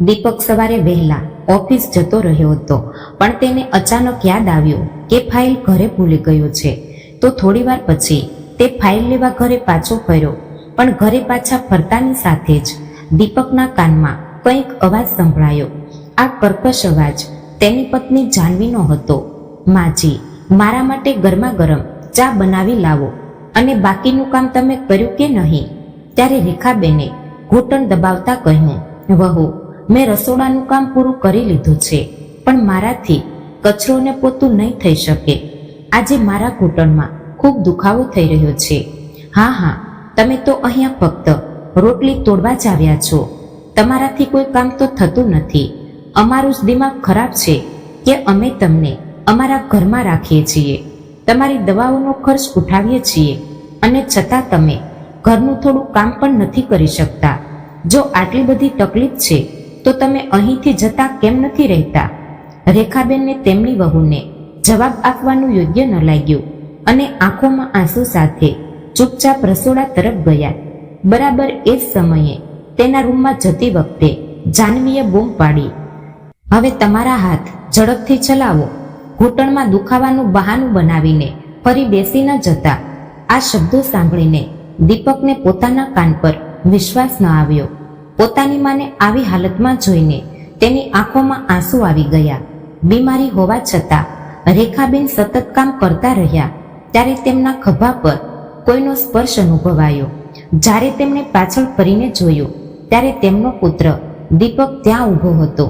દીપક સવારે વહેલા ઓફિસ જતો રહ્યો હતો, પણ તેને અચાનક યાદ આવ્યું કે ફાઇલ ઘરે ભૂલી ગયો છે. તો થોડીવાર પછી તે ફાઇલ લેવા ઘરે પાછો ફર્યો, પણ ઘરે પાછા ફરતાની સાથે જ દીપકના કાનમાં કંઈક અવાજ સંભળાયો. આ કર્કશ અવાજ તેની પત્ની જાનવીનો હતો. માજી, મારા માટે ગરમા ગરમ ચા બનાવી લાવો અને બાકીનું કામ તમે કર્યું કે નહીં? ત્યારે રેખાબેને ઘૂંટણ દબાવતા કહ્યું, વહુ મેં રસોડાનું કામ પૂરું કરી લીધું છે, પણ મારાથી કચરો ને પોતું નહીં થઈ શકે. આજે મારા ઘૂંટણમાં ખૂબ દુખાવો થઈ રહ્યો છે. હા હા, તમે તો અહીંયા ફક્ત રોટલી તોડવા જ આવ્યા છો. તમારાથી કોઈ કામ તો થતું નથી. અમારું જ દિમાગ ખરાબ છે કે અમે તમને અમારા ઘરમાં રાખીએ છીએ. તમારી દવાઓનો ખર્ચ ઉઠાવીએ છીએ અને છતાં તમે ઘરનું થોડું કામ પણ નથી કરી શકતા. જો આટલી બધી તકલીફ છે તો તમે અહીંથી જતા કેમ નથી રહેતા? રેખાબેનને તેમની વહુને જવાબ આપવાનું યોગ્ય ન લાગ્યું અને આંખોમાં આંસુ સાથે ચૂપચાપ રસોડા તરફ ગયા. બરાબર એ જ સમયે તેના રૂમમાં જતી વખતે જાનવીએ બૂમ પાડી. હવે તમારા હાથ ઝડપથી ચલાવો. ઘૂંટણમાં દુખાવાનું બહાનું બનાવીને ફરી બેસી ન જતા. આ શબ્દો સાંભળીને દીપકને પોતાના કાન પર વિશ્વાસ ન આવ્યો. પોતાની માને આવી હાલતમાં જોઈને તેની આંખોમાં આંસુ આવી ગયા. બીમારી હોવા છતાં રેખાબેન સતત કામ કરતા રહ્યા, ત્યારે તેમના ખભા પર કોઈનો સ્પર્શ અનુભવાયો. જ્યારે તેમણે પાછળ ફરીને જોયું, ત્યારે તેમનો પુત્ર દીપક ત્યાં ઊભો હતો.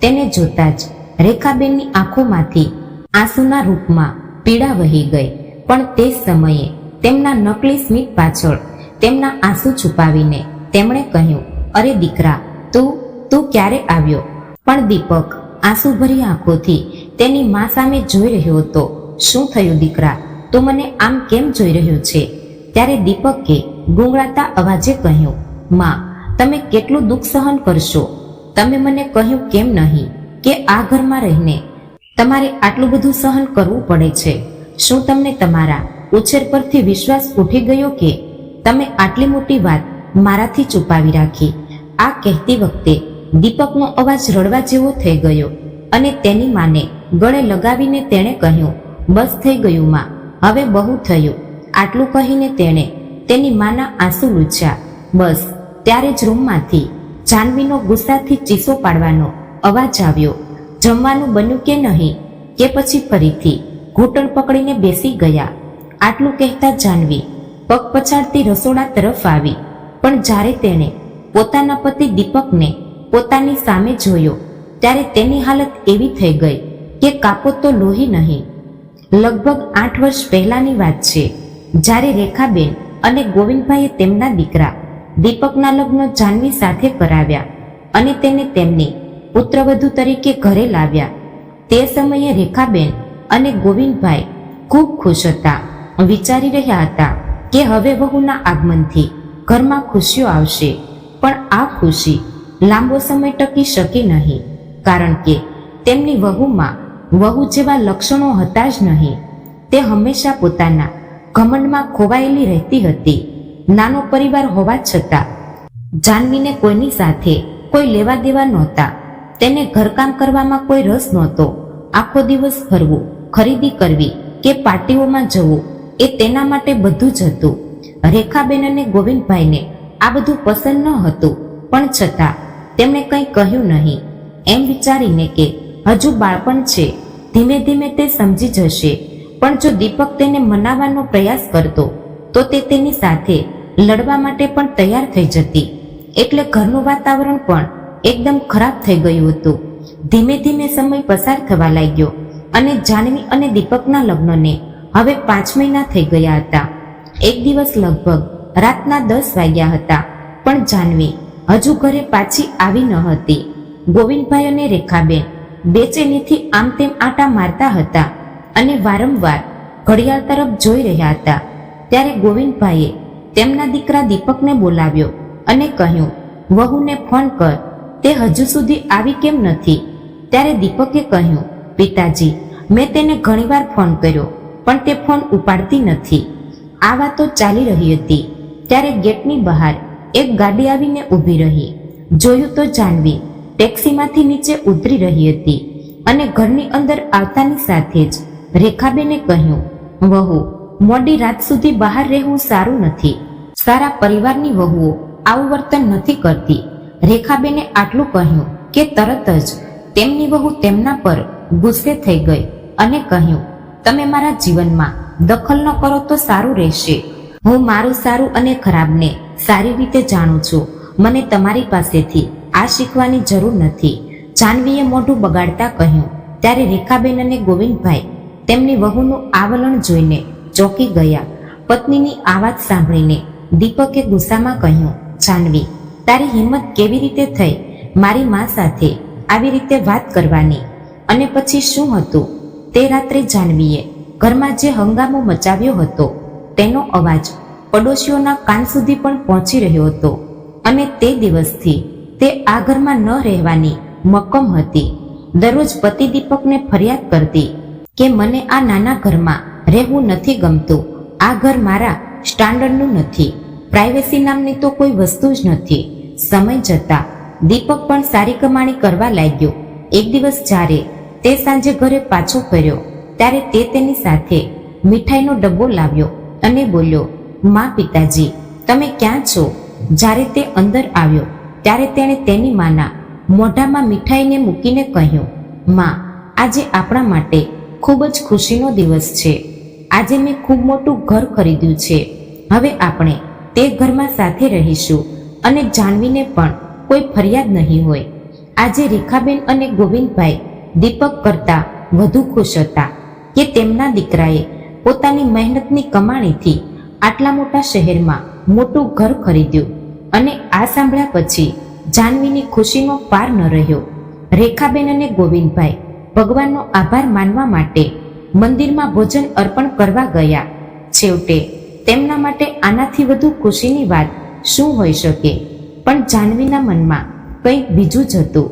તેને જોતા જ રેખાબેનની આંખોમાંથી આંસુના રૂપમાં પીડા વહી ગઈ. પણ તે સમયે તેમના નકલી સ્મિત પાછળ તેમના આંસુ છુપાવીને તેમણે કહ્યું અરે દીકરા, તું તું ક્યારે આવ્યો? પણ દીપક, આંસુભરી આંખોથી તેની મા સામે જોઈ રહ્યો હતો. શું થયું દીકરા? તું મને આમ કેમ જોઈ રહ્યો છે? ત્યારે દીપકે ગુંગળાતા અવાજે કહ્યું, માં, તમે કેટલું દુઃખ સહન કરશો? તમે મને કહ્યું કેમ નહીં કે આ ઘરમાં રહીને તમારે આટલું બધું સહન કરવું પડે છે? શું તમને તમારા ઉછેર પરથી વિશ્વાસ ઉઠી ગયો કે તમે આટલી મોટી વાત મારાથી છુપાવી રાખી? આ કહેતી વખતે દીપકનો અવાજ રડવા જેવો થઈ ગયો અને તેની માને ગળે લગાવીને તેણે કહ્યું, બસ થઈ ગયું માં, હવે બહુ થયું. આટલું કહીને તેણે તેની માના આંસુ લૂછ્યા. બસ, ત્યારે જ રૂમમાંથી જાનવીનો ગુસ્સાથી ચીસો પાડવાનો અવાજ આવ્યો. જમવાનું બન્યું કે નહીં, કે પછી ફરીથી ઘૂંટણ પકડીને બેસી ગયા. આટલું કહેતા જાનવી પગ પછાડતી રસોડા તરફ આવી. પણ જ્યારે તેણે પોતાના પતિ દીપકને પોતાની સામે જોયો, ત્યારે તેની હાલત એવી થઈ ગઈ કે કાપો તો લોહી નહીં. લગભગ આઠ વર્ષ પહેલાની વાત છે, જ્યારે રેખાબેન અને ગોવિંદભાઈએ તેમના દીકરા દીપકના લગ્ન જાનવી સાથે કરાવ્યા અને તેને તેમની પુત્રવધુ તરીકે ઘરે લાવ્યા. તે સમયે રેખાબેન અને ગોવિંદભાઈ ખૂબ ખુશ હતા, વિચારી રહ્યા હતા કે હવે વહુના આગમનથી ઘરમાં ખુશીઓ આવશે. પણ આ ખુશી લાંબો સમય ટકી શકી નહીં, કારણ કે તેમની વહુમાં વહુ જેવા લક્ષણો હતા જ નહીં. તે હંમેશા પોતાના ઘમંડમાં ખોવાયેલી રહેતી હતી, નાનો પરિવાર હોવા છતાં. જાનવીને કોઈની સાથે કોઈ લેવા દેવા નહોતા, તેને ઘરકામ કરવામાં કોઈ રસ નહોતો. આખો દિવસ ફરવું, ખરીદી કરવી કે પાર્ટીઓમાં જવું એ તેના માટે બધું જ હતું. રેખાબેન અને ગોવિંદભાઈને આ બધું પસંદ ન હતું. પણ છતાં તેમણે કંઈ કહ્યું નહીં. એમ વિચારીને કે હજુ બાળપણ છે. ધીમે ધીમે તે સમજી જશે. પણ જો દીપક તેને મનાવવાનો પ્રયાસ કરતો, તો તે તેની સાથે લડવા માટે પણ તૈયાર થઈ જતી. એટલે ઘરનું વાતાવરણ પણ એકદમ ખરાબ થઈ ગયું હતું. ધીમે ધીમે સમય પસાર થવા લાગ્યો અને જાનવી અને દીપકના લગ્નને હવે પાંચ મહિના થઈ ગયા હતા. એક દિવસ લગભગ રાતના દસ વાગ્યા હતા. પણ જાનવી હજુ ઘરે પાછી આવી ન હતી. ગોવિંદભાઈ અને રેખાબેન બેચેનીથી આમ તેમ આટા મારતા હતા અને વારંવાર ઘડિયાળ તરફ જોઈ રહ્યા હતા. ત્યારે ગોવિંદભાઈએ તેમના દીકરા દીપકને બોલાવ્યો અને કહ્યું, વહુને ફોન કર, તે હજુ સુધી આવી કેમ નથી? ત્યારે દીપકે કહ્યું, પિતાજી, મેં તેને ઘણીવાર ફોન કર્યો, પણ તે ફોન ઉપાડતી નથી. આ વાતો ચાલી રહી હતી. ત્યારે ગેટની બહાર એક ગાડી આવીને ઊભી રહી. જોયું તો જાનવી ટેક્સીમાંથી નીચે ઉતરી રહી હતી અને ઘરની અંદર આવતાની સાથે જ રેખાબેને કહ્યું, વહુ, મોડી રાત સુધી બહાર રહેવું સારું નથી. સારા પરિવારની વહુઓ આવું વર્તન નથી કરતી. રેખાબેને આટલું કહ્યું કે તરત જ તેમની વહુ તેમના પર ગુસ્સે થઈ ગઈ અને કહ્યું, તમે મારા જીવનમાં દખલ ન કરો તો સારું રહેશે. હું મારું સારું અને ખરાબને સારી રીતે જાણું છું. મને તમારી પાસેથી આ શીખવાની જરૂર નથી. જાનવીએ મોઢું બગાડતા કહ્યું, ત્યારે રેખાબેન અને ગોવિંદભાઈ તેમની વહુનું આવલણ જોઈને ચોંકી ગયા. પત્નીની આવાજ સાંભળીને દીપકે ગુસ્સામાં કહ્યું, જાનવી, તારી હિંમત કેવી રીતે થઈ? મારી મા સાથે આવી રીતે વાત કરવાની. અને પછી શું હતું? તે રાત્રે જાનવીએ ઘરમાં જે હંગામો મચાવ્યો હતો તેનો અવાજ પડોશીઓના કાન સુધી પણ પહોંચી રહ્યો હતો અને તે દિવસથી તે આ ઘરમાં ન રહેવાની મક્કમ હતી. દરરોજ પતિ દીપકને ફરિયાદ કરતી કે મને આ નાના ઘરમાં રહેવું નથી ગમતું, આ ઘર મારા સ્ટાન્ડર્ડનું નથી, પ્રાઇવેસી નામની તો કોઈ વસ્તુ જ નથી. સમય જતા દીપક પણ સારી કમાણી કરવા લાગ્યો. એક દિવસ જ્યારે તે સાંજે ઘરે પાછો ફર્યો, ત્યારે તે તેની સાથે મીઠાઈનો ડબ્બો લાવ્યો. અને બોલ્યો, મા પિતાજી, તમે ક્યાં છો? જ્યારે તે અંદર આવ્યો, ત્યારે તેણે તેની માના મોઢામાં મીઠાઈને મૂકીને કહ્યું, માં, આજે આપણા માટે ખૂબ જ ખુશીનો દિવસ છે. આજે મેં ખૂબ મોટું ઘર ખરીદ્યું છે. હવે આપણે તે ઘરમાં સાથે રહીશું અને જાનવીને પણ કોઈ ફરિયાદ નહીં હોય. આજે રેખાબેન અને ગોવિંદભાઈ દીપક કરતા વધુ ખુશ હતા કે તેમના દીકરાએ પોતાની મહેનતની કમાણીથી આટલા મોટા શહેરમાં મોટું ઘર ખરીદ્યું અને આ સાંભળ્યા પછી જાનવીની ખુશીનો પાર ન રહ્યો. રેખાબેન અને ગોવિંદભાઈ ભગવાનનો આભાર માનવા માટે મંદિરમાં ભોજન અર્પણ કરવા ગયા. છેવટે તેમના માટે આનાથી વધુ ખુશીની વાત શું હોઈ શકે? પણ જાનવીના મનમાં કંઈક બીજું જ હતું.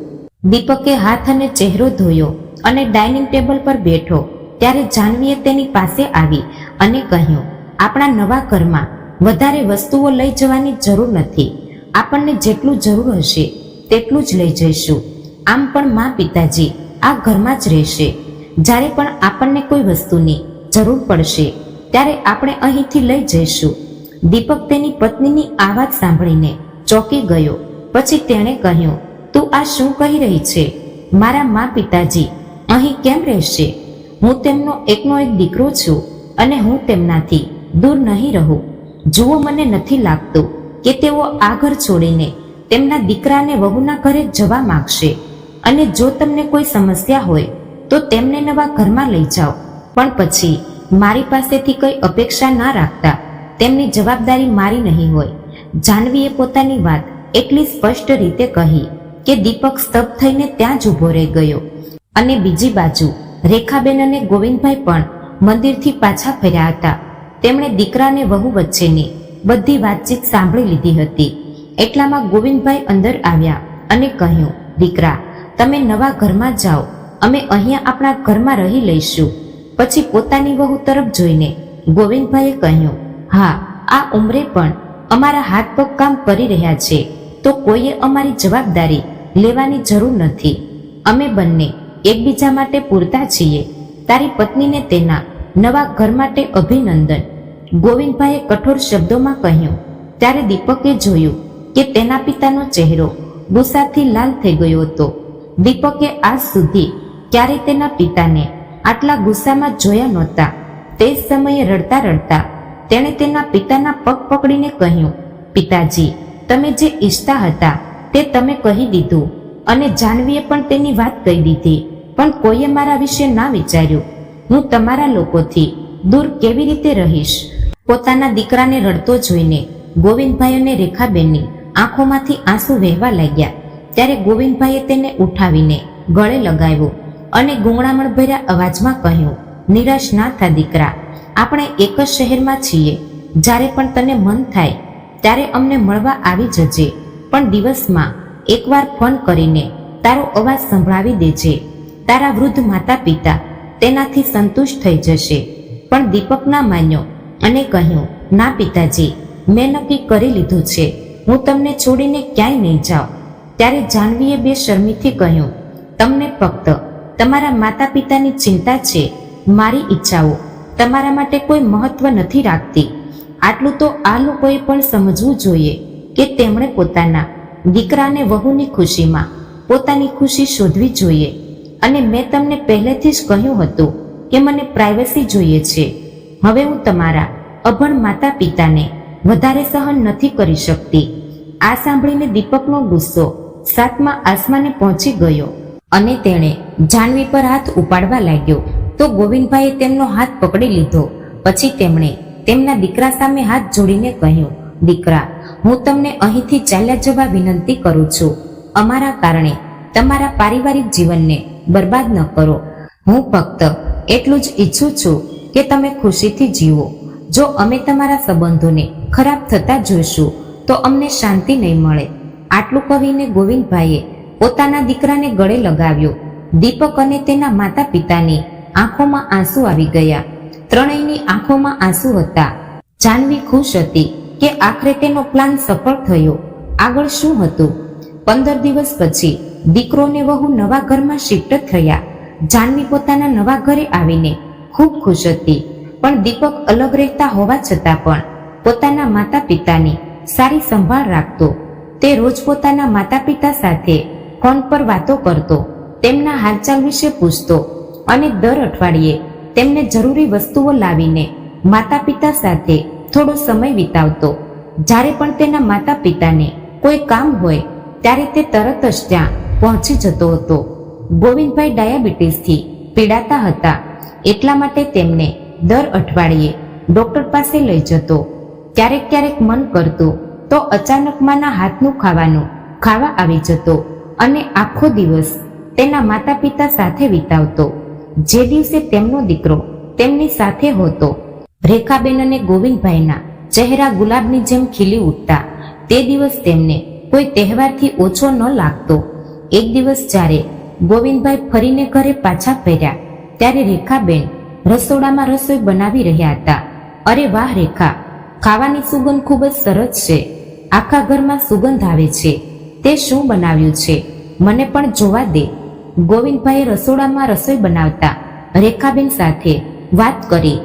દીપકે હાથ અને ચહેરો ધોયો અને ડાઇનિંગ ટેબલ પર બેઠો. ત્યારે જાનવીએ તેની પાસે આવી અને કહ્યું, આપણા નવા ઘરમાં વધારે વસ્તુઓ લઈ જવાની જરૂર નથી. આપણને જેટલું જરૂર હશે તેટલું જ લઈ જઈશું. આમ પણ મા પિતાજી આ ઘરમાં જ રહેશે. જ્યારે પણ આપણને કોઈ વસ્તુની જરૂર પડશે, ત્યારે આપણે અહીંથી લઈ જઈશું. દીપક તેની પત્નીની આવાજ સાંભળીને ચોંકી ગયો. પછી તેણે કહ્યું, તું આ શું કહી રહી છે? મારા મા પિતાજી અહીં કેમ રહેશે? હું તેમનો એકનો એક દીકરો છું અને હું તેમનાથી દૂર નહીં રહું. જુઓ, મને નથી લાગતું કે તેઓ આ ઘર છોડીને તેમના દીકરાને વહુના ઘરે જવા માગશે. અને જો તમને કોઈ સમસ્યા હોય, તો તેમને નવા ઘરમાં લઈ જાઓ. પણ પછી મારી પાસેથી કોઈ અપેક્ષા ના રાખતા તેમની જવાબદારી મારી નહીં હોય. જાનવીએ પોતાની વાત એટલી સ્પષ્ટ રીતે કહી કે દીપક સ્તબ્ધ થઈને ત્યાં જ ઊભો રહી ગયો. અને બીજી બાજુ રેખાબેન અને ગોવિંદભાઈ પણ મંદિરથી પાછા ફર્યા હતા. તેમણે દીકરાને વહુ વચ્ચેની બધી વાતચીત સાંભળી લીધી હતી. એટલામાં ગોવિંદભાઈ અંદર આવ્યા અને કહ્યું, દીકરા, તમે નવા ઘરમાં જાઓ. અમે અહીંયા આપણા ઘરમાં રહી લઈશું. પછી પોતાની વહુ તરફ જોઈને ગોવિંદભાઈએ કહ્યું, હા, આ ઉંમરે પણ અમારા હાથ પગ કામ કરી રહ્યા છે. તો કોઈએ અમારી જવાબદારી લેવાની જરૂર નથી. અમે બંને એકબીજા માટે પૂરતા છીએ. તારી પત્નીને તેના નવા ઘર માટે અભિનંદન. ગોવિંદભાઈએ કઠોર શબ્દોમાં કહ્યું, ત્યારે દીપકે જોયું કે તેના પિતાનો ચહેરો ગુસ્સાથી લાલ થઈ ગયો હતો. દીપકે આજ સુધી ક્યારે તેના પિતાને આટલા ગુસ્સામાં જોયા નહોતા. તે જ સમયે રડતા રડતા તેણે તેના પિતાના પગ પકડીને કહ્યું, પિતાજી, તમે જે ઈચ્છતા હતા તે તમે કહી દીધું અને જાનવીએ પણ તેની વાત કહી દીધી. પણ કોઈએ મારા વિશે ના વિચાર્યું. હું તમારા લોકોથી દૂર કેવી રીતે રહીશ? પોતાના દીકરાને રડતો જોઈને ગોવિંદભાઈ અને રેખાબેનની આંખોમાંથી આંસુ વહેવા લાગ્યા. ત્યારે ગોવિંદભાઈએ તેને ઉઠાવીને ગળે લગાવ્યો અને ગુંગળામણ ભર્યા અવાજમાં કહ્યું, નિરાશ ના થા દીકરા. આપણે એક જ શહેરમાં છીએ. જ્યારે પણ તને મન થાય, ત્યારે અમને મળવા આવી જજે. પણ દિવસમાં એકવાર ફોન કરીને તારો અવાજ સંભળાવી દેજે. તારા વૃદ્ધ માતા પિતા તેનાથી સંતુષ્ટ થઈ જશે. પણ દીપક ના માન્યો અને કહ્યું, ના પિતાજી, મેં નક્કી કરી લીધું છે. હું તમને છોડીને ક્યાંય નહીં જાઉં. ત્યારે જાનવીએ બે શરમીથી કહ્યું, તમને ફક્ત તમારા માતા પિતાની ચિંતા છે, મારી ઈચ્છાઓ. તમારા માટે કોઈ મહત્વ નથી રાખતી. આટલું તો આ લોકોએ પણ સમજવું જોઈએ કે તેમણે પોતાના દીકરાને વહુની ખુશીમાં, પોતાની ખુશી શોધવી જોઈએ. અને મેં તમને પહેલેથી જ કહ્યું હતું કે મને પ્રાઇવસી જોઈએ છે. હવે હું તમારા અભણ માતા પિતાને વધારે સહન નથી કરી શકતી. આ સાંભળીને દીપકનો ગુસ્સો સાતમા આસમાને પહોંચી ગયો અને તેણે જાનવી પર હાથ ઉપાડવા લાગ્યો. તો ગોવિંદભાઈએ તેમનો હાથ પકડી લીધો. પછી તેમણે તેમના દીકરા સામે હાથ જોડીને કહ્યું, દીકરા, હું તમને અહીંથી ચાલ્યા જવા વિનંતી કરું છું. અમારા કારણે તમારા પારિવારિક જીવનને બરબાદ ન કરો. હું ફક્ત એટલું જ ઈચ્છું છું કે તમે ખુશીથી જીવો. જો અમે તમારા સંબંધોને ખરાબ થતા જોઈશું, તો અમને શાંતિ નહીં મળે. આટલું કહીને ગોવિંદભાઈએ પોતાના દીકરાને ગળે લગાવ્યો. દીપક અને તેના માતા પિતાની આંખોમાં આંસુ આવી ગયા. ત્રણેયની આંખોમાં આંસુ હતા. જાનવી ખુશ હતી કે આખરે તેનો પ્લાન સફળ થયો. આગળ શું હતું? પંદર દિવસ પછી દીકરો ને વહુ નવા ઘરમાં શિફ્ટ થયા. જાનવી પોતાના નવા ઘરે આવીને ખૂબ ખુશ હતી. પણ દીપક અલગ રહેતા હોવા છતાં પણ પોતાના માતા પિતાની સારી સંભાળ રાખતો. તે રોજ પોતાના માતા પિતા સાથે ફોન પર વાતો કરતો, તેમના હાલચાલ વિશે પૂછતો અને દર અઠવાડિયે તેમને જરૂરી વસ્તુઓ લાવીને માતા પિતા સાથે થોડો સમય વિતાવતો. જ્યારે પણ તેના માતા પિતાને કોઈ કામ હોય, ત્યારે તે તરત જ ત્યાં પહોંચી જતો હતો. ગોવિંદભાઈ ડાયાબિટીસથી પીડાતા હતા. એટલા માટે તેમને દર અઠવાડિયે ડોક્ટર પાસે લઈ જતો. ક્યારેક ક્યારેક મન કરતું તો અચાનક માના હાથનું ખાવાનું ખાવા આવી જતો અને આખો દિવસ તેના માતા પિતા સાથે વિતાવતો. જે દિવસે તેમનો દીકરો તેમની સાથે હોતો, રેખાબેન અને ગોવિંદભાઈના ચહેરા ગુલાબની જેમ ખીલી ઉઠતા, તે દિવસ તેમને કોઈ તહેવારથી ઓછો ન લાગતો. એક દિવસ જ્યારે ગોવિંદભાઈ ફરીને ઘરે પાછા ફેર્યા, ત્યારે રેખાબેન રસોડામાં રસોઈ બનાવી રહ્યા હતા. અરે વાહ, રેખા, ખાવાની સુગંધ ખૂબ જ સરસ છે. આખા ઘરમાં સુગંધ આવે છે. તે શું બનાવ્યું છે? મને પણ જોવા દે. ગોવિંદભાઈએ રસોડામાં રસોઈ બનાવતા રેખાબેન સાથે વાત કરી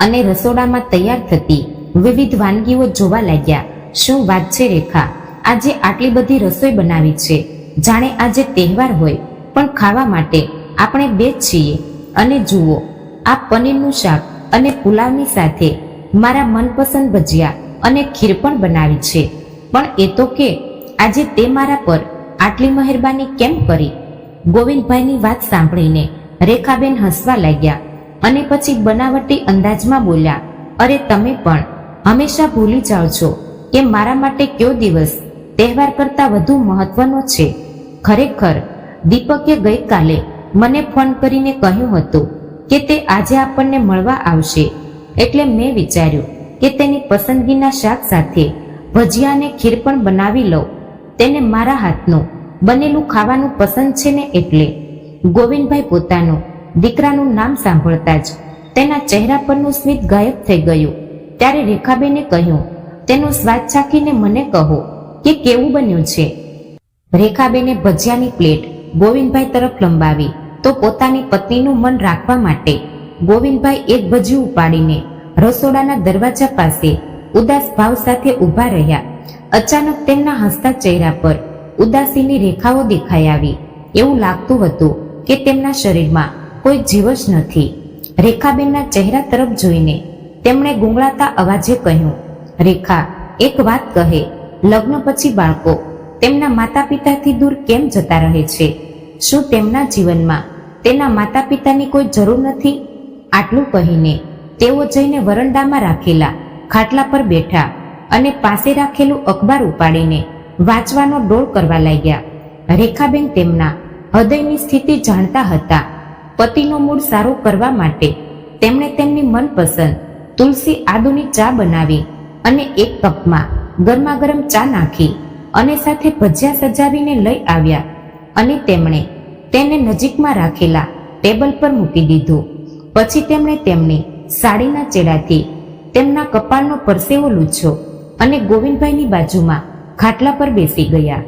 અને રસોડામાં તૈયાર થતી વિવિધ વાનગીઓ જોવા લાગ્યા. શું વાત છે, રેખા? આજે આટલી બધી રસોઈ બનાવી છે. જાણે આજે તહેવાર હોય, પણ ખાવા માટે આપણે બે છીએ. અને જુઓ, આ પનીરનું શાક અને પુલાવની સાથે મારા મનપસંદ ભજીયા અને ખીર પણ બનાવી છે. પણ એ તો કે, આજે તે મારા પર આટલી મહેરબાની કેમ કરી? ગોવિંદભાઈની વાત સાંભળીને રેખાબેન હસવા લાગ્યા અને પછી બનાવટી અંદાજમાં બોલ્યા, અરે તમે પણ હંમેશા ભૂલી જાઓ છો કે મારા માટે કયો દિવસ તહેવાર કરતાં વધુ મહત્વનો છે. ખરેખર, દીપકે ગઈકાલે મને ફોન કરીને કહ્યું હતું કે તે આજે આપણને મળવા આવશે, એટલે મેં વિચાર્યું કે તેની પસંદગીના શાક સાથે ભજીયા અને ખીર પણ બનાવી લઉં. તેને મારા હાથનું બનેલું ખાવાનું પસંદ છે ને એટલે ગોવિંદભાઈ પોતાનું દીકરાનું નામ સાંભળતા જ તેના ચહેરા પરનું સ્મિત ગાયબ થઈ ગયું. ત્યારે રેખાબેને કહ્યું, તેનો સ્વાદ ચાખીને મને કહો. કે કેવું બન્યું છે? રેખાબેને ભજીયાની પ્લેટ ગોવિંદભાઈ તરફ લંબાવી તો પોતાની પત્નીનું મન રાખવા માટે ગોવિંદભાઈ એક ભજીયું ઉપાડીને રસોડાના દરવાજા પાસે ઉદાસ ભાવ સાથે ઊભા રહ્યા. અચાનક તેમના હસતા ચહેરા પર ઉદાસીની રેખાઓ દેખાઈ આવી. એવું લાગતું હતું કે તેમના શરીરમાં કોઈ જીવ જ નથી. રેખાબેનના ચહેરા તરફ જોઈને તેમણે ગુંગળાતા અવાજે કહ્યું, રેખા, એક વાત કહે લગ્ન પછી બાળકો તેમના માતા પિતાથી દૂર કેમ જતા રહે છે? શું તેમના જીવનમાં તેના માતા પિતાની કોઈ જરૂર નથી? આટલું કહીને તેઓ જઈને વરંડામાં રાખેલા ખાટલા પર બેઠા અને પાસે રાખેલું અખબાર ઉપાડીને વાંચવાનો ડોળ કરવા લાગ્યા. રેખાબેન તેમના હૃદયની સ્થિતિ જાણતા હતા. પતિનો મૂડ સારો કરવા માટે તેમણે તેમની મનપસંદ તુલસી આદુની ચા બનાવી અને એક કપમાં ગરમા ગરમ ચા નાખી અને સાથે ભજીયા સજાવીને લઈ આવ્યા અને તેમણે તેને નજીકમાં રાખેલા ટેબલ પર મૂકી દીધું. પછી તેમણે તેમની સાડીના ચેડાથી તેમના કપાળનો પરસેવો લૂછ્યો અને ગોવિંદભાઈની બાજુમાં ખાટલા પર બેસી ગયા.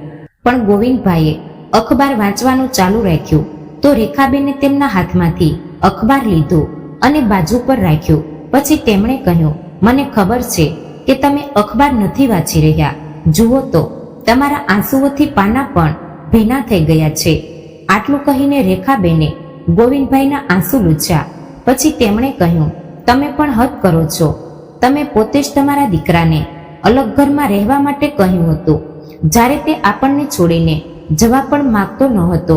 પણ ગોવિંદભાઈએ અખબાર વાંચવાનું ચાલુ રાખ્યું તો રેખાબેને તેમના હાથમાંથી અખબાર લીધો અને બાજુ પર રાખ્યું. પછી તેમણે કહ્યું, મને ખબર છે કે તમે અખબાર નથી વાંચી રહ્યા. જુઓ તો, તમારા આંસુઓથી પાના પણ ભીના થઈ ગયા છે. આટલું કહીને રેખાબેને ગોવિંદભાઈના આંસુ લૂછ્યા. પછી તેમણે કહ્યું, તમે પણ હદ કરો છો. તમે પોતે જ તમારા દીકરાને અલગ ઘરમાં રહેવા માટે કહ્યું હતું. જ્યારે તે આપણને છોડીને જવા પણ માગતો ન હતો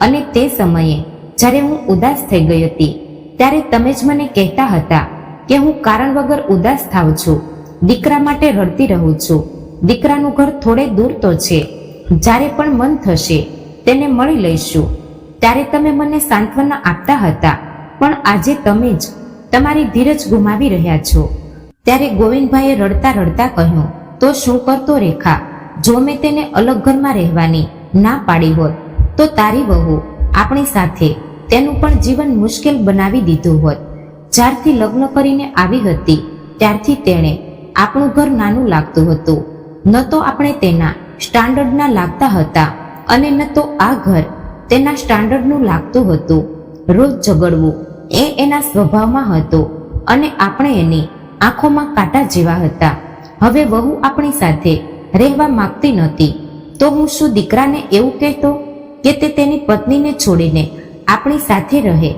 અને તે સમયે, જ્યારે હું ઉદાસ થઈ ગઈ હતી, ત્યારે તમે જ મને કહેતા હતા કે હું કારણ વગર ઉદાસ થાઉં છું. દીકરા માટે રડતી રહું છું. દીકરાનું ઘર થોડે દૂર તો છે. જ્યારે પણ મન થશે, તેને મળી લઈશું. ત્યારે તમે મને સાંત્વના આપતા હતા. પણ આજે તમે જ તમારી ધીરજ ગુમાવી રહ્યા છો. ત્યારે ગોવિંદભાઈએ રડતા રડતા કહ્યું, તો શું કરતો રેખા? જો મેં તેને અલગ ઘરમાં રહેવાની ના પાડી હોત, તો તારી વહુ આપણી સાથે તેનું પણ જીવન મુશ્કેલ બનાવી દીધું હોત. જ્યારથી લગ્ન કરીને આવી હતી, ત્યારથી તેણે આપણું ઘર નાનું લાગતું હતું. ન તો આપણે તેના સ્ટાન્ડર્ડના લાગતા હતા અને ન તો આ ઘર તેના સ્ટાન્ડર્ડનું લાગતું હતું. રોજ ઝઘડવું એ એના સ્વભાવમાં હતો અને આપણે એની આંખોમાં કાંટા જેવા હતા. હવે વહુ આપણી સાથે રહેવા માંગતી નહોતી. તો હું શું દીકરાને એવું કહેતો કે તે તેની પત્નીને છોડીને આપણી સાથે રહે?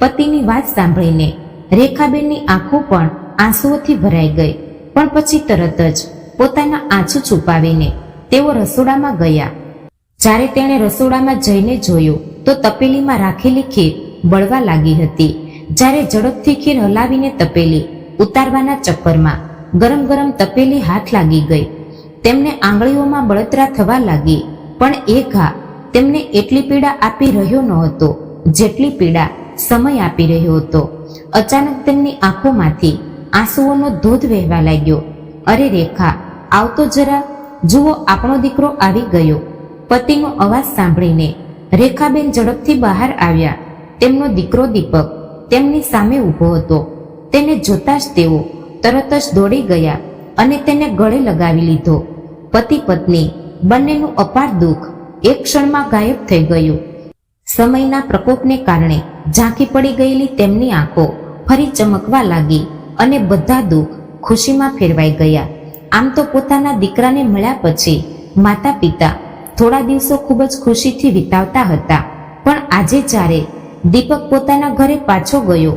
પતિની વાત સાંભળીને રેખાબેનની આંખો પણ આંસુઓથી ભરાઈ ગઈ. પણ પછી તરત જ પોતાના આંસુ છુપાવીને તેઓ રસોડામાં ગયા. જ્યારે તેણે રસોડામાં જઈને જોયું તો તપેલીમાં રાખેલી ખીર બળવા લાગી હતી. જ્યારે ઝડપથી ખીર હલાવીને તપેલી ઉતારવાના ચક્કરમાં ગરમ ગરમ તપેલી હાથ લાગી ગઈ. તેમને આંગળીઓમાં બળતરા થવા લાગી, પણ એ ઘા તેમને એટલી પીડા આપી રહ્યો ન હતો જેટલી પીડા સમય આપી રહ્યો હતો. અચાનક તેમની આંખોમાંથી આંસુઓનો ધોધ વહેવા લાગ્યો. અરે રેખા, આવતો જરા. જુઓ, આપણો દીકરો આવી ગયો. પતિનો અવાજ સાંભળીને રેખાબેન ઝડપથી બહાર આવ્યા. તેમનો દીકરો દીપક તેમની સામે ઊભો હતો. તેને જોતા જ તેઓ તરત જ દોડી ગયા અને તેને ગળે લગાવી લીધો. પતિ પત્ની બંનેનું અપાર દુઃખ એક ક્ષણમાં ગાયબ થઈ ગયું. સમયના પ્રકોપને કારણે ઝાંખી પડી ગયેલી તેમની આંખો ફરી ચમકવા લાગી. અને બધા દુઃખ ખુશીમાં ફેરવાઈ ગયા. આમ તો પોતાના દીકરાને મળ્યા પછી માતા પિતા થોડા દિવસો ખૂબ જ ખુશીથી વિતાવતા હતા. પણ આજે જ્યારે દીપક પોતાના ઘરે પાછો ગયો,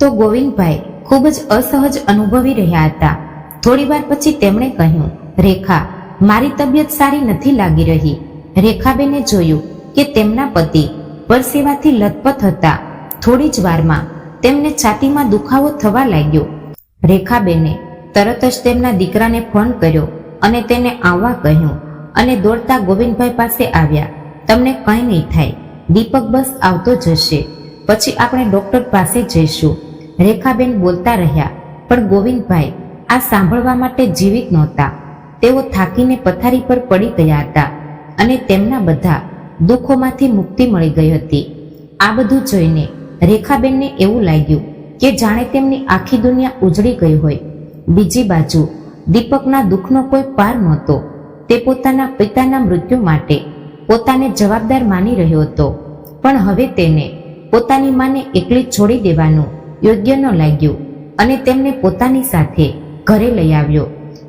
તો ગોવિંદભાઈ ખૂબ જ અસહજ અનુભવી રહ્યા હતા. થોડી વાર પછી તેમણે કહ્યું, રેખા, મારી તબિયત સારી નથી લાગી રહી. રેખાબેને જોયું કે તેમના પતિ પરસેવાથી લથપથ હતા. થોડી જ વારમાં તેમને છાતીમાં દુખાવો થવા લાગ્યો. રેખાબેને તરત જ તેમના દીકરાને ફોન કર્યો અને તેને આવવા કહ્યું અને દોડતા ગોવિંદભાઈ પાસે આવ્યા. તમને કંઈ નહીં થાય. દીપક બસ આવતો જશે. પછી આપણે ડોક્ટર પાસે જઈશું. રેખાબેન બોલતા રહ્યા. પણ ગોવિંદભાઈ આ સાંભળવા માટે જીવિત નહોતા. તેઓ થાકીને પથારી પર પડી ગયા હતા અને તેમના બધા દુઃખોમાંથી મુક્તિ મળી ગઈ હતી. આ બધું જોઈને રેખાબેનને એવું લાગ્યું કે જાણે તેમની આખી દુનિયા ઉજળી ગઈ હોય. બીજી બાજુ, દીપકના દુઃખનો કોઈ પાર નહોતો. તે પોતાના પિતાના મૃત્યુ માટે પોતાને જવાબદાર માની રહ્યો હતો. પણ હવે તેને પોતાની માને એકલી છોડી દેવાનું યોગ્ય ન લાગ્યું અને તેમને પોતાની સાથે ઘરે લઈ આવ્યો.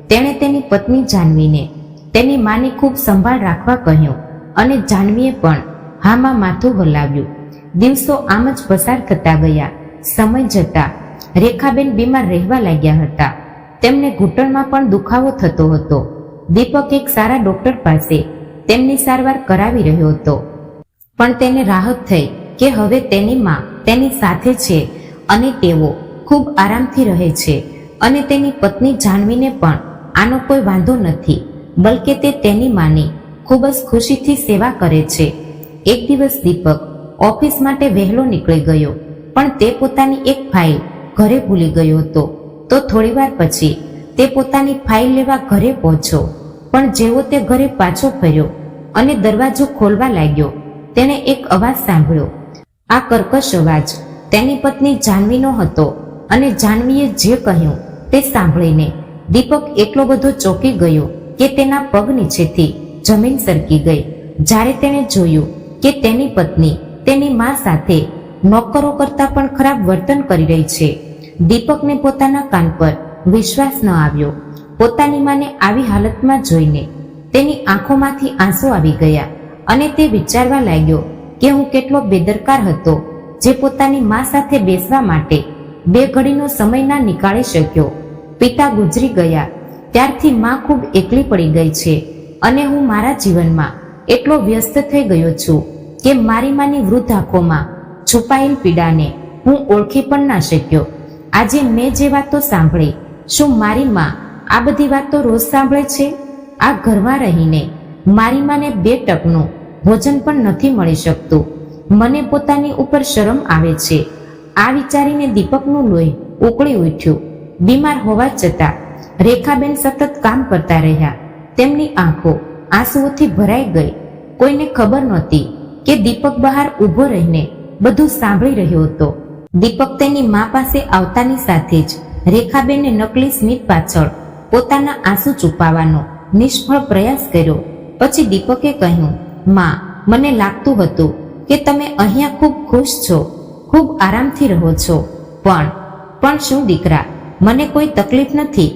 તેણે તેની પત્ની જાનવીને તેની માની ખૂબ સંભાળ રાખવા કહ્યું અને જાનવીએ પણ હામાં માથું હલાવ્યું. દિવસો આમ જ પસાર થતા ગયા. સમય જતા રેખાબેન બીમાર રહેવા લાગ્યા હતા. તેમને ઘૂંટણમાં પણ દુખાવો થતો હતો. દીપક એક સારા ડોક્ટર પાસે તેમની સારવાર કરાવી રહ્યો હતો. પણ તેને રાહત થઈ કે હવે તેની માં તેની સાથે છે અને તેઓ ખૂબ આરામથી રહે છે અને તેની પત્ની જાનવીને પણ આનો કોઈ વાંધો નથી, બલકે તે તેની માની ખૂબ જ ખુશીથી સેવા કરે છે. એક દિવસ દીપક ઓફિસ માટે વહેલો નીકળી ગયો. પણ તે પોતાની એક ફાઇલ ઘરે ભૂલી ગયો હતો. તો થોડીવાર પછી તે પોતાની ફાઇલ લેવા ઘરે પહોંચ્યો. પણ જેવો તે ઘરે પાછો ફર્યો અને દરવાજો ખોલવા લાગ્યો, તેણે એક અવાજ સાંભળ્યો. આ કર્કશ અવાજ તેની પત્ની જાનવીનો હતો અને જાનવીએ જે કહ્યું તે સાંભળીને દીપક એટલો બધો ચોંકી ગયો કે તેના પગ નીચેથી જમીન સરકી ગઈ. જ્યારે તેણે જોયું કે તેની પત્ની તેની મા સાથે નોકરો કરતા પણ ખરાબ વર્તન કરી રહી છે. દીપકને પોતાના કાન પર વિશ્વાસ ન આવ્યો. પોતાની માને આવી હાલતમાં જોઈને તેની આંખોમાંથી આંસુ આવી ગયા અને તે વિચારવા લાગ્યો કે હું કેટલો બેદરકાર હતો જે પોતાની મા સાથે બેસવા માટે બે ઘડીનો સમય ના નીકાળી શક્યો. પિતા ગુજરી ગયા. ત્યારથી મા ખૂબ એકલી પડી ગઈ છે અને હું મારા જીવનમાં એટલો વ્યસ્ત થઈ ગયો છું કે મારી માની વૃદ્ધ આંખોમાં છુપાયેલ પીડાને હું ઓળખી પણ ના શક્યો. આજે મેં જે વાતો સાંભળી, શું મારી માં આ બધી વાતો રોજ સાંભળે છે? આ ઘરમાં રહીને મારી માને બે ટકનું ભોજન પણ નથી મળી શકતું. મને પોતાની ઉપર શરમ આવે છે. આ વિચારીને દીપકનું લોહી ઉકળી ઉઠ્યું. બીમાર હોવા છતાં રેખાબેન સતત કામ કરતા રહ્યા. તેમની આંખો આંસુઓથી ભરાઈ ગઈ. કોઈને ખબર નહોતી કે દીપક બહાર ઊભો રહીને બધું સાંભળી રહ્યો હતો. દીપક તેની મા પાસે આવતાની સાથે જ રેખાબેને નકલી સ્મિત પાછળ પોતાના આંસુ છુપાવવાનો નિષ્ફળ પ્રયાસ કર્યો. પછી દીપકે કહ્યું, માં, મને લાગતું હતું કે તમે અહીંયા ખૂબ ખુશ છો, ખૂબ આરામથી રહો છો. પણ પણ શું દીકરા, મને કોઈ તકલીફ નથી.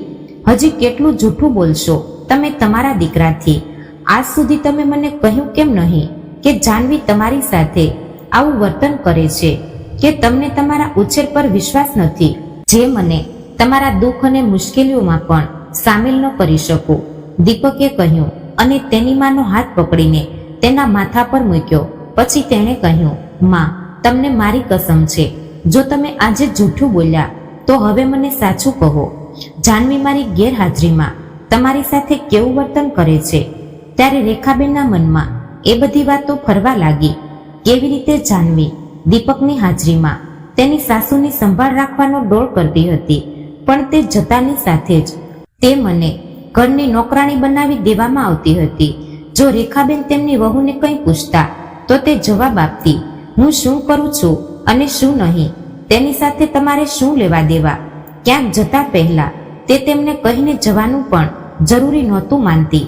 હજી કેટલું જૂઠું બોલશો તમે તમારા દીકરાથી. આજ સુધી તમે મને કહ્યું કેમ નહીં કે જાનવી તમારી સાથે આવું વર્તન કરે છે કે તમને તમારા ઉછેર પર વિશ્વાસ નથી. જે મને તમારા દુઃખ અને મુશ્કેલીઓમાં પણ સામેલ ન કરી શકું. દીપકે કહ્યું અને તેની માનો હાથ પકડીને તેના માથા પર મૂક્યો. પછી તેણે કહ્યું, માં, તમને મારી કસમ છે. જો તમે આજે જૂઠું બોલ્યા, તો હવે મને સાચું કહો. જાનવી મારી ગેરહાજરીમાં તમારી સાથે કેવું વર્તન કરે છે? ત્યારે રેખાબેનના મનમાં એ બધી વાતો ફરવા લાગી. કેવી રીતે જાનવી? દીપકની હાજરીમાં. તેની સાસુની સંભાળ રાખવાનો ડોળ કરતી હતી, પણ તે જતાની સાથે જ તે મને ઘરની નોકરાણી બનાવી દેવામાં આવતી હતી. જો રેખાબેન તેમની વહુને કંઈ પૂછતા, તો તે જવાબ આપતી, હું શું કરું છું અને શું નહીં? તેની સાથે તમારે શું લેવા દેવા? ક્યાંક જતા પહેલા તે તેમને કહીને જવાનું પણ જરૂરી નહોતું માનતી.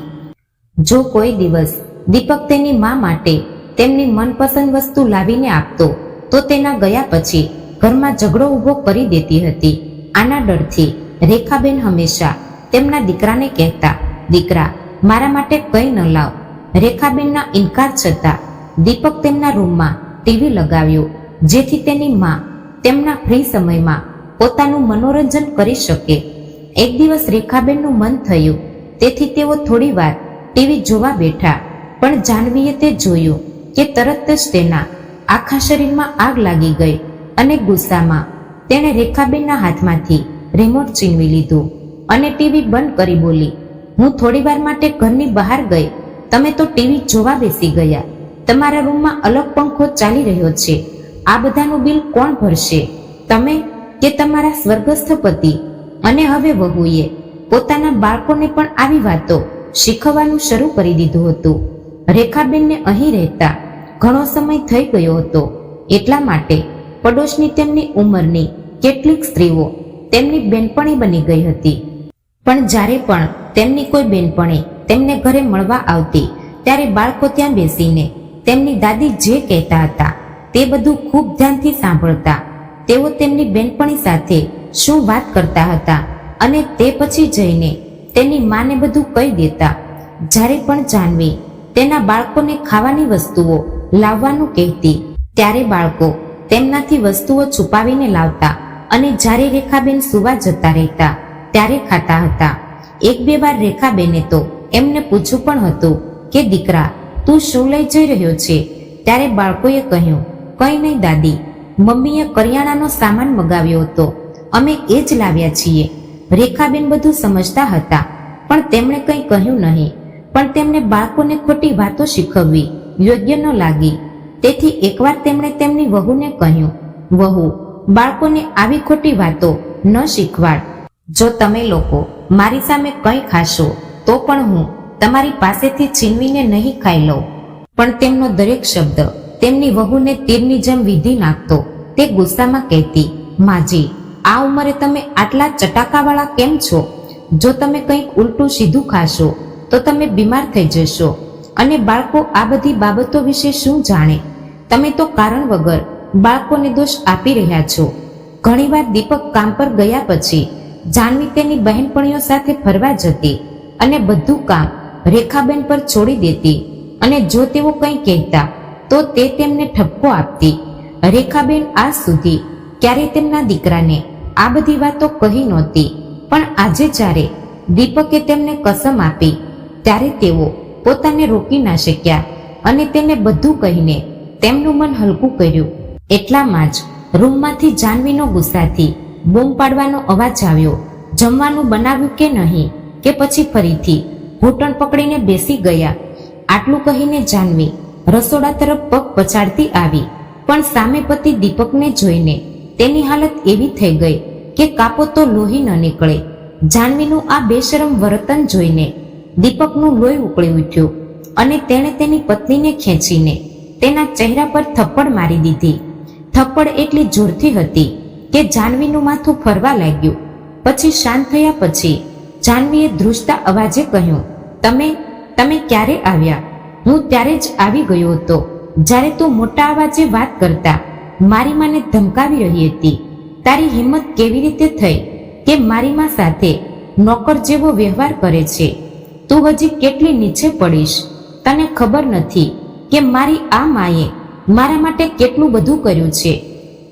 જો કોઈ દિવસ દીપક તેની મા માટે તેમની મનપસંદ વસ્તુ લાવીને આપતો, તો તેના ગયા પછી ઘરમાં ઝઘડો ઊભો કરી દેતી હતી. આના ડરથી રેખાબેન હંમેશા તેમના દીકરાને કહેતા, દીકરા, મારા માટે કંઈ ન લાવ. રેખાબેનના ઇનકાર છતાં દીપક તેમના રૂમમાં ટીવી લગાવ્યું, જેથી તેની મા તેમના ફ્રી સમયમાં પોતાનું મનોરંજન કરી શકે. એક દિવસ રેખાબેનનું મન થયું, તેથી તેઓ થોડીવાર ટીવી જોવા બેઠા, પણ જાનવીએ તે જોયું. કે તરત જ તેના આખા શરીરમાં આગ લાગી ગઈ અને ગુસ્સામાં તેણે રેખાબેનના હાથમાંથી રિમોટ છીનવી લીધું અને ટીવી બંધ કરી બોલી, હું થોડી વાર માટે ઘરની બહાર ગઈ. તમે તો ટીવી જોવા બેસી ગયા. તમારા રૂમમાં અલગ પંખો ચાલી રહ્યો છે. આ બધાનું બિલ કોણ ભરશે? તમે કે તમારા સ્વર્ગસ્થ પતિ? અને હવે વહુએ પોતાના બાળકોને પણ આવી વાતો શીખવવાનું શરૂ કરી દીધું હતું. રેખાબેનને અહીં રહેતા ઘણો સમય થઈ ગયો હતો. એટલા માટે પડોશની તેમની ઉંમરની કેટલીક સ્ત્રીઓ તેમની બેનપણી બની ગઈ હતી. પણ જ્યારે પણ તેમની કોઈ બેનપણી તેમને ઘરે મળવા આવતી, ત્યારે બાળકો ત્યાં બેસીને તેમની દાદી જે કહેતા હતા તે બધું ખૂબ ધ્યાનથી સાંભળતા, તેઓ તેમની બેનપણી સાથે શું વાત કરતા હતા અને તે પછી જઈને તેની માને બધું કહી દેતા. જ્યારે પણ જાનવી તેના બાળકોને ખાવાની વસ્તુઓ લાવવાનું કહેતી. ત્યારે બાળકો તેમનાથી વસ્તુઓ છુપાવીને લાવતા અને જ્યારે રેખાબેન સુવા જતા રહેતા, ત્યારે ખાતા હતા. એક બે વાર રેખાબેને તો એમને પૂછ્યું પણ હતું કે, દીકરા, તું શું લઈ જઈ રહ્યો છે? ત્યારે બાળકોએ કહ્યું, કંઈ નહીં દાદી, મમ્મીએ કરિયાણાનો સામાન મગાવ્યો હતો. અમે એ જ લાવ્યા છીએ. રેખાબેન બધું સમજતા હતા, પણ તેમણે કંઈ કહ્યું નહીં. પણ તેમણે બાળકોને ખોટી વાતો શીખવવી યોગ્ય ન લાગી. તેથી એકવાર તેમણે તેમની વહુને કહ્યું, વહુ, બાળકોને આવી ખોટી વાતો ન શીખવાડ. જો તમે લોકો મારી સામે કંઈ ખાશો, તો પણ હું તમારી પાસેથી છીનવીને નહીં ખાઈ લઉં. પણ તેમનો દરેક શબ્દ તેમની વહુને તીરની જેમ વિધી નાખતો. તે ગુસ્સામાં કહેતી, માજી, આ ઉંમરે તમે આટલા ચટાકાવાળા કેમ છો? જો તમે કંઈક ઉલટું સીધું ખાશો, તો તમે બીમાર થઈ જશો. અને બાળકો આ બધી બાબતો વિશે શું જાણે? તમે તો કારણ વગર બાળકોને દોષ આપી રહ્યા છો. ઘણીવાર દીપક કામ પર ગયા પછી જાનવી તેની બહેનપણીઓ સાથે ફરવા જતી અને બધું કામ રેખાબેન પર છોડી દેતી અને જો તેઓ કંઈ કહેતા, તો તે તેમને ઠપકો આપતી. રેખાબેન આજ સુધી ક્યારેય તેમના દીકરાને આ બધી વાતો કહી નહોતી. પણ આજે જ્યારે દીપકે તેમને કસમ આપી, ત્યારે તેઓ પોતાને રોકી ના શક્યા અને તેને બધું કહીને તેમનું મન હલકું કર્યું. એટલામાં જ રૂમમાંથી જાનવીનો ગુસ્સાથી બૂમ પાડવાનો અવાજ આવ્યો. જમવાનું બનાવ્યું કે નહીં કે પછી ફરીથી ઘૂંટણ પકડીને બેસી ગયા. આટલું કહીને જાનવી રસોડા તરફ પગ પછાડતી આવી. પણ સામે પતિ દીપકને જોઈને તેની હાલત એવી થઈ ગઈ કે કાપો તો લોહી ન નીકળે. જાનવીનું આ બેશરમ વર્તન જોઈને દીપકનું લોહી ઉકળી ઉઠ્યું અને તેણે તેની પત્નીને ખેંચીને તેના ચહેરા પર થપ્પડ મારી દીધી. થપ્પડ એટલી જોરથી હતી કે જાનવીનું માથું ફરવા લાગ્યું. પછી શાંત થયા પછી જાનવીએ ધ્રુજતા અવાજે કહ્યું, તમે તમે ક્યારે આવ્યા? હું ત્યારે જ આવી ગયો હતો. જ્યારે તું મોટા અવાજે વાત કરતા, મારી માને ધમકાવી રહી હતી. તારી હિંમત કેવી રીતે થઈ કે મારી માં સાથે નોકર જેવો વ્યવહાર કરે છે? તું હજી કેટલી નીચે પડીશ? તને ખબર નથી કે મારી આ માએ મારા માટે કેટલું બધું કર્યું છે.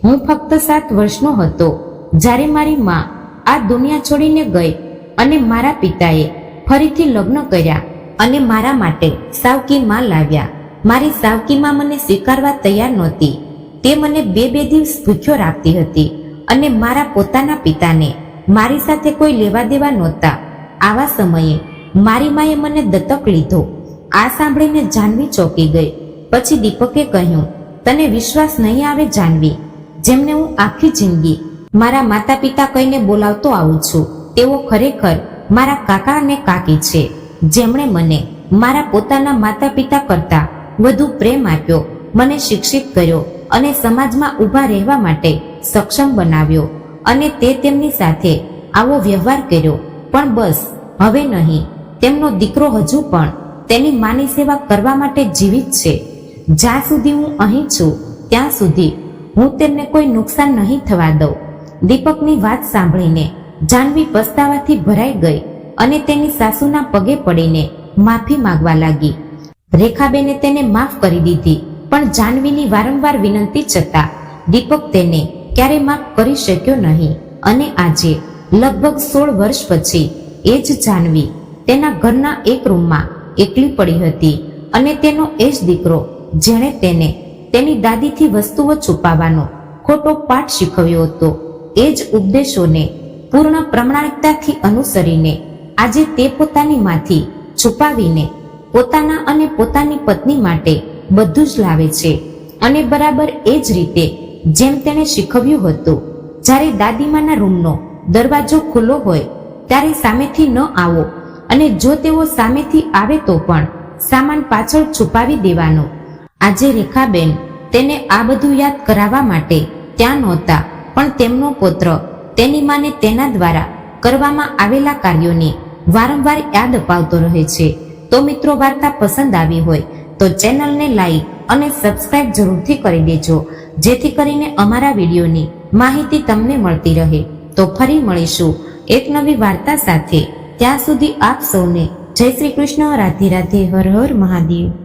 હું ફક્ત સાત વર્ષનો હતો, જ્યારે મારી મા આ દુનિયા છોડીને ગઈ અને મારા પિતાએ ફરીથી લગ્ન કર્યા અને મારા માટે સાવકી માં લાવ્યા. મારી સાવકી માં મને સ્વીકારવા તૈયાર નહોતી. તે મને બે બે દિવસ ભૂખ્યો રાખતી હતી અને મારા પોતાના પિતાને મારી સાથે કોઈ લેવા દેવા નહોતા. આવા સમયે મારી માએ મને દત્તક લીધો. આ સાંભળીને જાનવી ચોંકી ગઈ. પછી દીપકે કહ્યું, તને વિશ્વાસ નહીં આવે જાનવી. જેમને હું આખી જિંદગી મારા માતા પિતા કહીને બોલાવતો આવું છું, તેઓ ખરેખર મારા કાકા અને કાકી છે. જેમણે મને મારા પોતાના માતા પિતા કરતા વધુ પ્રેમ આપ્યો, મને શિક્ષિત કર્યો અને સમાજમાં ઊભા રહેવા માટે સક્ષમ બનાવ્યો અને તે તેમની સાથે આવો વ્યવહાર કર્યો. પણ બસ, હવે નહીં. તેમનો દીકરો હજુ પણ તેની માની સેવા કરવા માટે જીવિત છે. જ્યાં સુધી હું અહીં છું, ત્યાં સુધી હું તેમને કોઈ નુકસાન નહીં થવા દઉં. દીપકની વાત સાંભળીને જાનવી પસ્તાવાથી ભરાઈ ગઈ અને તેની સાસુના પગે પડીને માફી માંગવા લાગી. રેખાબેને તેને માફ કરી દીધી, પણ જાનવીની વારંવાર વિનંતી છતાં દીપક તેને ક્યારે માફ કરી શક્યો નહીં. અને આજે લગભગ સોળ વર્ષ પછી એ જ જાનવી તેના ઘરના એક રૂમમાં એકલી પડી હતી અને તેનો એ જ દીકરો, જેણે તેને તેની દાદીથી વસ્તુઓ છુપાવવાનો ખોટો પાઠ શીખવ્યો હતો. એ જ ઉપદેશોને પૂર્ણ પ્રમાણિકતાથી અનુસરીને આજે તે પોતાની માંથી છુપાવીને પોતાના અને પોતાની પત્ની માટે બધું જ લાવે છે. અને બરાબર એ જ રીતે જેમ તેણે શીખવ્યું હતું, જ્યારે દાદીમાના રૂમનો દરવાજો ખુલ્લો હોય, ત્યારે સામેથી ન આવો અને જો તેઓ સામેથી આવે તો પણ સામાન પાછળ છુપાવી દેવાનો. આજે રેખાબેન તેને આ બધું યાદ કરાવવા માટે ત્યાં નહોતા, પણ તેમનો પુત્ર તેની માને તેના દ્વારા કરવામાં આવેલા કાર્યોને વારંવાર યાદ અપાવતો રહે છે. તો મિત્રો, વાર્તા પસંદ આવી હોય તો ચેનલને લાઈક અને સબસ્ક્રાઇબ જરૂરથી કરી દેજો, જેથી કરીને અમારા વિડીયોની માહિતી તમને મળતી રહે. તો ફરી મળીશું એક નવી વાર્તા સાથે. ત્યાં સુધી આપ સૌને જય શ્રી કૃષ્ણ રાધે રાધે હર હર મહાદેવ.